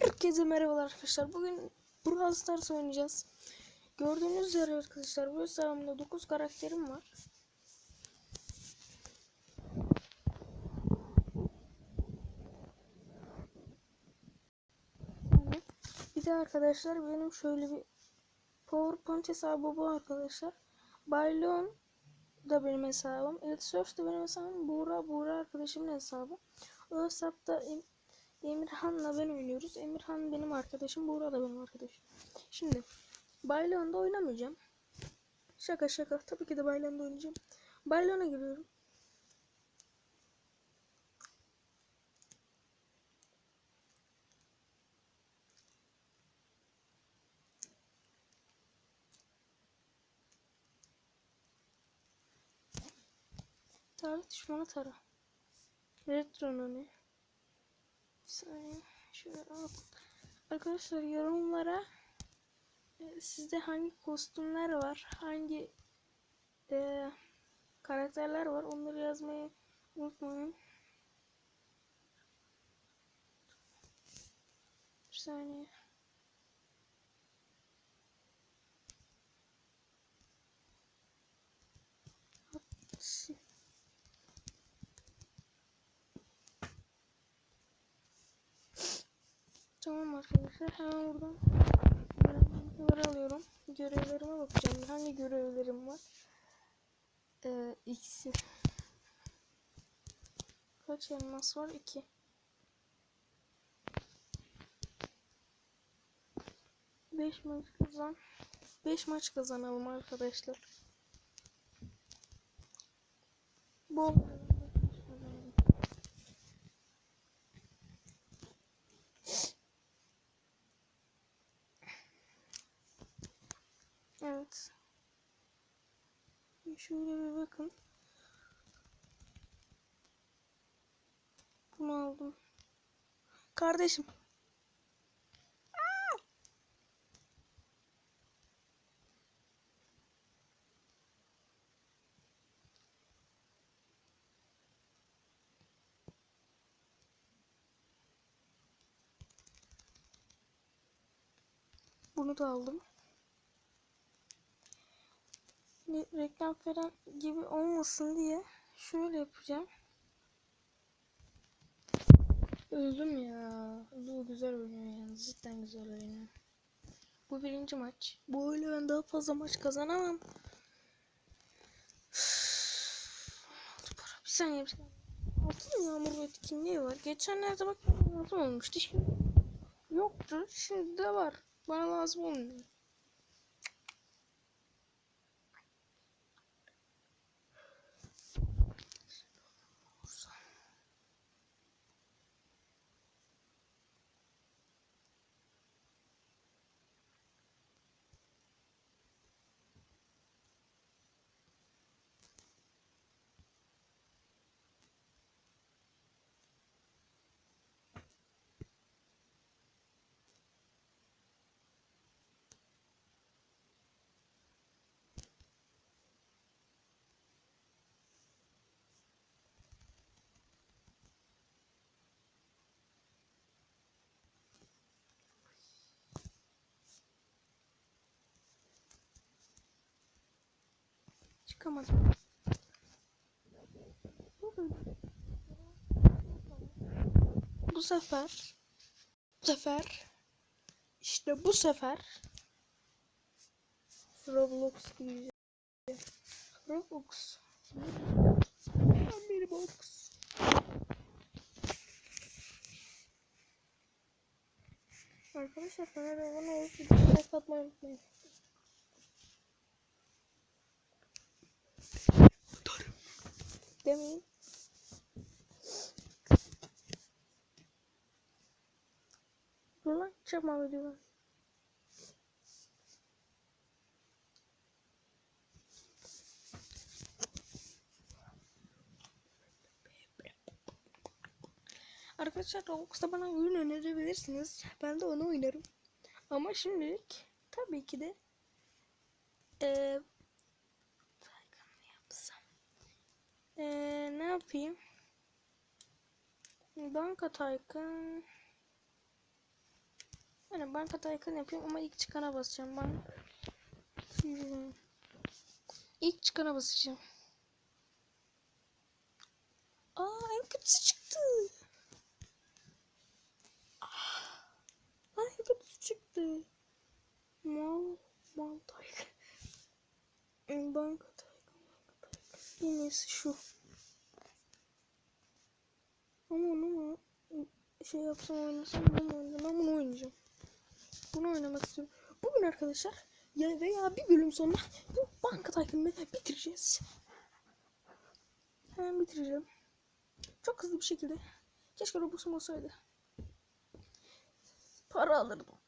Herkese merhabalar arkadaşlar. Bugün Brawl Stars oynayacağız. Gördüğünüz üzere arkadaşlar bu hesabımda 9 karakterim var. Bir de arkadaşlar benim şöyle bir PowerPoint hesabı bu arkadaşlar. Baylon da benim hesabım. Elite Search da benim hesabım. Buğra, Buğra arkadaşımın hesabı. O hesapta Emirhan'la ben oynuyoruz. Emirhan benim arkadaşım. Buğra da benim arkadaşım. Şimdi Baylon'da oynamayacağım. Şaka şaka. Tabii ki de Baylon'da oynayacağım. Baylon'a giriyorum. Tarih düşmanı tara. Retro ne? Bir. Şöyle al. Arkadaşlar yorumlara e, sizde hangi kostümler var, hangi e, karakterler var onları yazmayı unutmayın. Bir saniye. Hop. Tamam arkadaşlar hemen buradan görevleri alıyorum. Görevlerime bakacağım. Hangi görevlerim var? Ee, X'i. Kaç elmas var? 2. Beş maç kazan. 5 maç kazanalım arkadaşlar. Bol maç kazanalım. Evet. Şöyle bir bakın. Bunu aldım. Kardeşim. Bunu da aldım. Reklam falan gibi olmasın diye şöyle yapacağım. Öldüm ya. Bu güzel oynuyor yani. Cidden güzel oynuyor. Bu birinci maç. Bu öyle ben daha fazla maç kazanamam. Bir saniye bir saniye. Altın yağmur etkinliği var. Geçenlerde bak lazım olmuştu. Şimdi yoktu. Şimdi de var. Bana lazım olmuyor. Çıkamadım. Bu sefer bu sefer işte bu sefer Roblox gireceğim. Roblox. Bir box. Arkadaşlar kanala abone olup videoyu atmayı unutmayın. Demeyin. Dur lan çıkma videodan. Arkadaşlar Roblox'ta bana oyun önerebilirsiniz. Ben de onu oynarım. Ama şimdilik tabii ki de eee ne yapsam? Eee ne yapayım? Banka Tycoon Yani banka tycoon yapıyorum ama ilk çıkana basacağım. Bank... İlk çıkana basacağım. Aa en kötüsü çıktı. Ah, en kötüsü çıktı. Mal, mal tycoon. Banka tycoon, banka. En iyisi şu. Ama onu mu şey yapsam oynasam mu oynayacağım? Ben bunu oynayacağım. Bunu oynamak istiyorum. Bugün arkadaşlar ya veya bir bölüm sonra bu banka takımını bitireceğiz. Hemen bitireceğim. Çok hızlı bir şekilde. Keşke Robux'um olsaydı. Para alırdım.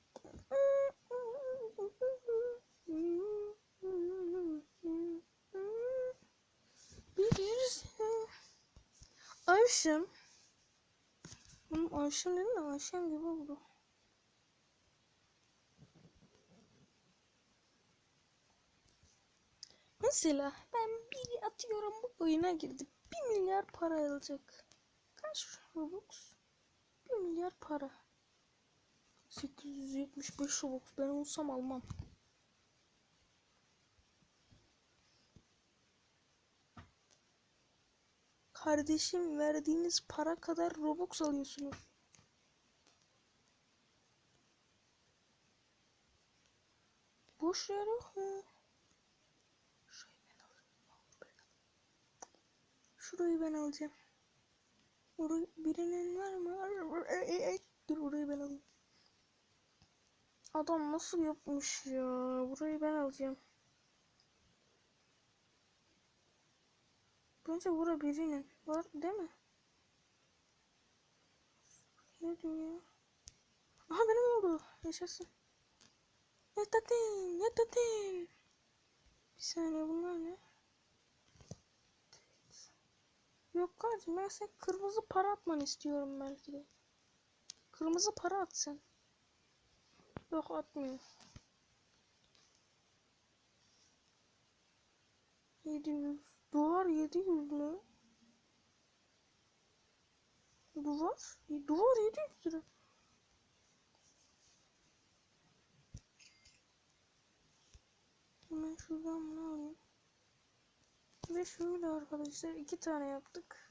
Ayşem. Oğlum Ayşem dedim de Ayşem gibi oldu. Mesela ben biri atıyorum bu oyuna girdi. 1 milyar para alacak. Kaç Robux? 1 milyar para. 875 Robux. Ben olsam almam. Kardeşim verdiğiniz para kadar Robux alıyorsunuz. Boş yer yok mu? Şurayı ben alacağım. Orayı birinin var mı? Dur orayı ben alayım. Adam nasıl yapmış ya? Burayı ben alacağım. Bence bura birinin. Var değil mi? Ne diyor ya? Aha benim oldu. Yaşasın. Yatatin, yatatin. Bir saniye bunlar ne? Yok kardeşim ben sen kırmızı para atmanı istiyorum belki de. Kırmızı para at sen. Yok atmıyor. 700. Duvar 700 mü? Duvar? Duvar 700 lira. Hemen şuradan bunu alayım. Ve şöyle arkadaşlar iki tane yaptık.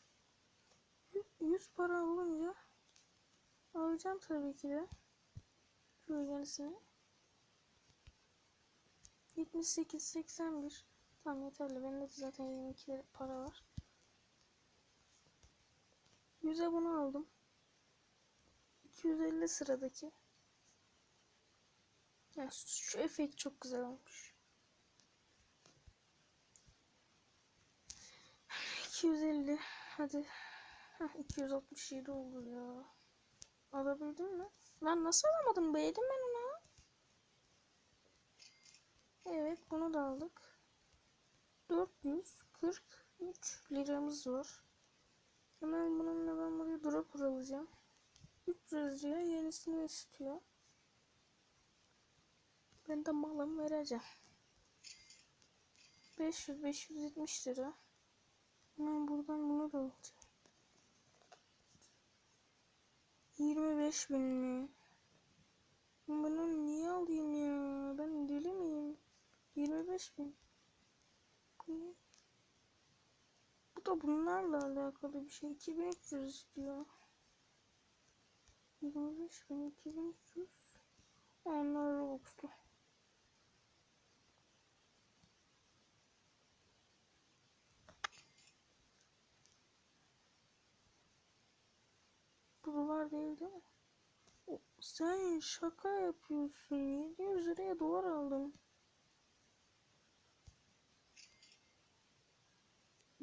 100 para olunca alacağım tabii ki de. Şöyle yenisini. 78 81 Tamam yeterli. Bende de zaten 22 para var. 100'e bunu aldım. 250 sıradaki. Ya şu efekt çok güzel olmuş. 250 hadi. Heh, 267 oldu ya. Alabildim mi? Lan nasıl alamadım? Beğendim ben onu. Evet bunu da aldık. 443 liramız var. Hemen bununla ben buraya drop alacağım. 300 liraya yenisini istiyor. Ben de malım vereceğim. 500 570 lira. Hemen buradan bunu da alacağım. 25 bin mi? Bunu niye alayım ya? Ben deli miyim? 25 bin. Bu Bu da bunlarla alakalı bir şey. 2300 istiyor. 25 bin 2300. Onlar Robux'lu. Bu dolar değil değil mi? Sen şaka yapıyorsun. 700 liraya dolar aldım.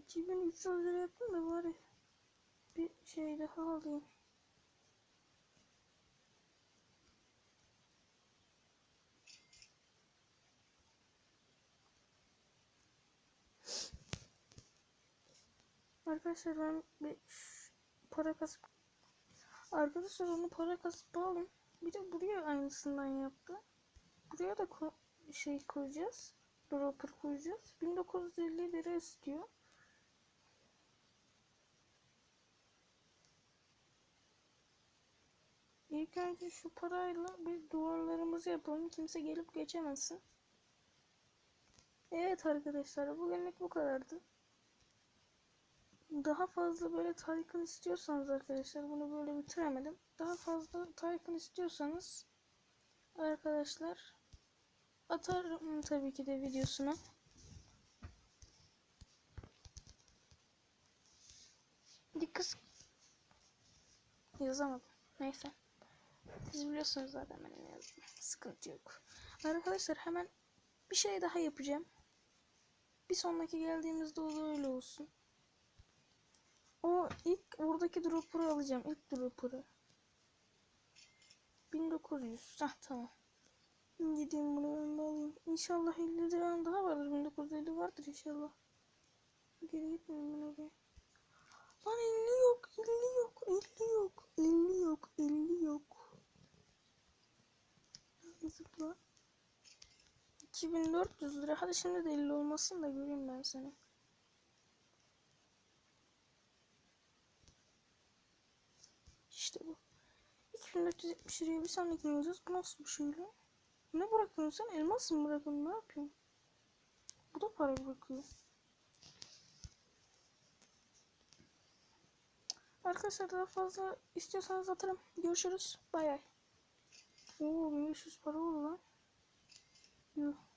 2300 lira yaptım da bari bir şey daha alayım. Arkadaşlar ben bir para kasıp Arkadaşlar onu para kasıp aldım. Bir de buraya aynısından yaptı. Buraya da ko şey koyacağız. Dropper koyacağız. 1950 lira istiyor. İlk önce şu parayla bir duvarlarımızı yapalım. Kimse gelip geçemesin. Evet arkadaşlar bugünlük bu kadardı. Daha fazla böyle Tycoon istiyorsanız arkadaşlar bunu böyle bitiremedim. Daha fazla Tycoon istiyorsanız arkadaşlar atarım tabii ki de videosunu. Dikkat yazamadım. Neyse. Siz biliyorsunuz zaten benim yazdım. Sıkıntı yok. Arkadaşlar hemen bir şey daha yapacağım. Bir sonraki geldiğimizde o da öyle olsun. O ilk buradaki dropper'ı alacağım. İlk dropper'ı. 1900. Hah tamam. Gideyim bunu ben alayım. İnşallah 50 liram daha vardır. 1950 vardır inşallah. Geri gitmeyeyim ben oraya. Lan 50 yok, 50 yok, 50 yok, 50 yok, 50 yok. Zıpla. 2400 lira. Hadi şimdi de 50 olmasın da göreyim ben seni. İşte bu. 2470 liraya bir sonrakini alacağız. Bu nasıl bir şey lan? Ne bırakıyorsun sen? Elmas mı bırakıyorsun? Ne yapıyorsun? Bu da para bırakıyor. Arkadaşlar daha fazla istiyorsanız atarım. Görüşürüz. Bay bay. Oo 1500 para oldu lan. Yuh.